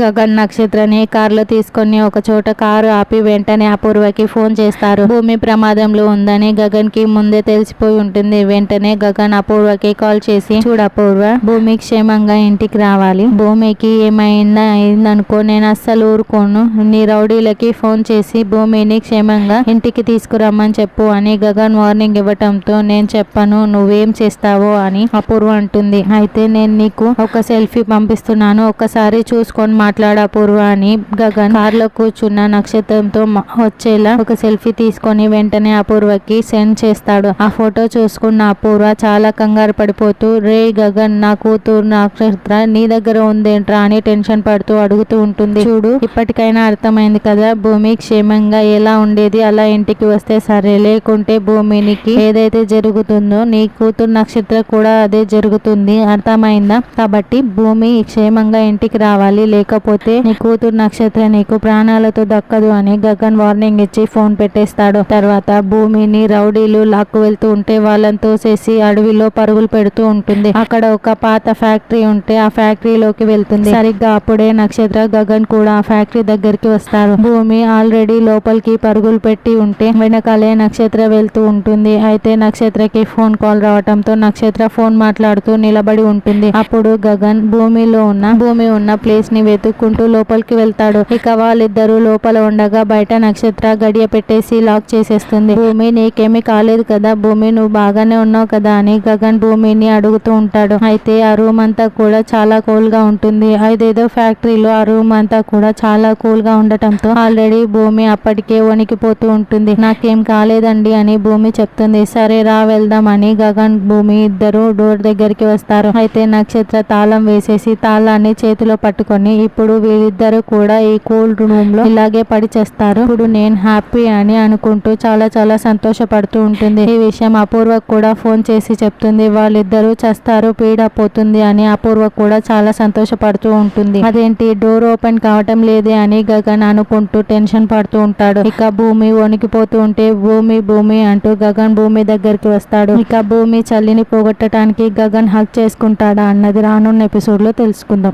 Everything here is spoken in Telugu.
గగన్ నక్షత్రని కారులో తీసుకొని ఒక చోట కారు ఆపి వెంటనే అపూర్వకి ఫోన్ చేస్తారు. భూమి ప్రమాదంలో ఉందని గగన్కి ముందే తెలిసిపోయి ఉంటుంది. వెంటనే గగన్ అపూర్వకి కాల్ చేసి చూడు అపూర్వ భూమి క్షేమంగా ఇంటికి రావాలి. భూమికి ఏమైందా? అయిందనుకో నేను అస్సలు ఊరుకోను. నీ రౌడీలకి ఫోన్ చేసి భూమిని క్షేమంగా ఇంటికి తీసుకురమ్మని చెప్పు అని గగన్ వార్నింగ్ ఇవ్వటంతో నేను చెప్పను నువ్వేం చేస్తావో అని అపూర్వ అంటుంది. అయితే నేను నీకు ఒక సెల్ఫీ పంపిస్తున్నాను. ఒకసారి చూసుకొని మాట్లాడపూర్వ అని గగన్ కార్లో కూర్చున్న నక్షత్రంతో వచ్చేలా ఒక సెల్ఫీ తీసుకొని వెంటనే అపూర్వకి సెండ్ చేస్తాడు. ఆ ఫోటో చూసుకున్న అపూర్వ చాలా కంగారు పడిపోతూ రే గగన్ నా కూతురు నక్షత్ర నీ దగ్గర ఉందేంట్రా? అని టెన్షన్ పడుతూ అడుగుతూ ఉంటుంది. చూడు ఇప్పటికైనా అర్థమైంది కదా భూమి క్షేమంగా ఎలా ఉండేది? అలా ఇంటికి వస్తే సరే. లేకుంటే భూమినికి ఏదైతే జరుగుతుందో నీ కూతురు నక్షత్ర కూడా అదే జరుగుతుంది. అర్థమైందా? కాబట్టి భూమి క్షేమంగా ఇంటికి రావాలి. లేక లేకపోతే నీ కూతురు నక్షత్ర నీకు ప్రాణాలతో దక్కదు అని గగన్ వార్నింగ్ ఇచ్చి ఫోన్ పెట్టేస్తాడు. తర్వాత భూమిని రౌడీలు లాక్కు వెళ్తూ ఉంటే వాళ్ళని తోసేసి అడవిలో పరుగులు పెడుతూ ఉంటుంది. అక్కడ ఒక పాత ఫ్యాక్టరీ ఉంటే ఆ ఫ్యాక్టరీలోకి వెళ్తుంది. సరిగ్గా అప్పుడే నక్షత్ర గగన్ కూడా ఆ ఫ్యాక్టరీ దగ్గరికి వస్తారు. భూమి ఆల్రెడీ లోపలికి పరుగులు పెట్టి ఉంటే వెనకాలే నక్షత్ర వెళ్తూ ఉంటుంది. అయితే నక్షత్రకి ఫోన్ కాల్ రావటంతో నక్షత్ర ఫోన్ మాట్లాడుతూ నిలబడి ఉంటుంది. అప్పుడు గగన్ భూమిలో ఉన్న భూమి ఉన్న ప్లేస్ని వెతు వెతుక్కుంటూ లోపలికి వెళ్తాడు. ఇక వాళ్ళిద్దరూ లోపల ఉండగా బయట నక్షత్ర గడియ పెట్టేసి లాక్ చేసేస్తుంది. భూమి నీకేమీ కాలేదు కదా. భూమి నువ్వు బాగానే ఉన్నావు కదా అని గగన్ భూమిని అడుగుతూ ఉంటాడు. అయితే ఆ రూమ్ అంతా కూడా చాలా కూల్గా ఉంటుంది. అదేదో ఫ్యాక్టరీలో ఆ రూమ్ అంతా కూడా చాలా కూల్గా ఉండటంతో ఆల్రెడీ భూమి అప్పటికే వణికిపోతూ ఉంటుంది. నాకేం కాలేదండి అని భూమి చెప్తుంది. సరే రా వెళ్దామని గగన్ భూమి ఇద్దరు డోర్ దగ్గరికి వస్తారు. అయితే నక్షత్ర తాళం వేసేసి తాళాన్ని చేతిలో పట్టుకొని ఇప్పుడు వీళ్ళిద్దరు కూడా ఈ కోల్డ్ రూమ్లో ఇలాగే పడి చేస్తారు. ఇప్పుడు నేను హ్యాపీ అని అనుకుంటూ చాలా చాలా సంతోషపడుతూ ఉంటుంది. ఈ విషయం అపూర్వ కూడా ఫోన్ చేసి చెప్తుంది. వాళ్ళిద్దరూ చేస్తారు పీడ పోతుంది అని అపూర్వ కూడా చాలా సంతోషపడుతూ ఉంటుంది. అదేంటి డోర్ ఓపెన్ కావటం లేదే అని గగన్ అనుకుంటూ టెన్షన్ పడుతూ ఉంటాడు. ఇక భూమి వణికిపోతూ ఉంటే భూమి భూమి అంటూ గగన్ భూమి దగ్గరికి వస్తాడు. ఇక భూమి చల్లిని పోగొట్టడానికి గగన్ హక్ చేసుకుంటాడా అన్నది రానున్న ఎపిసోడ్లో తెలుసుకుందాం.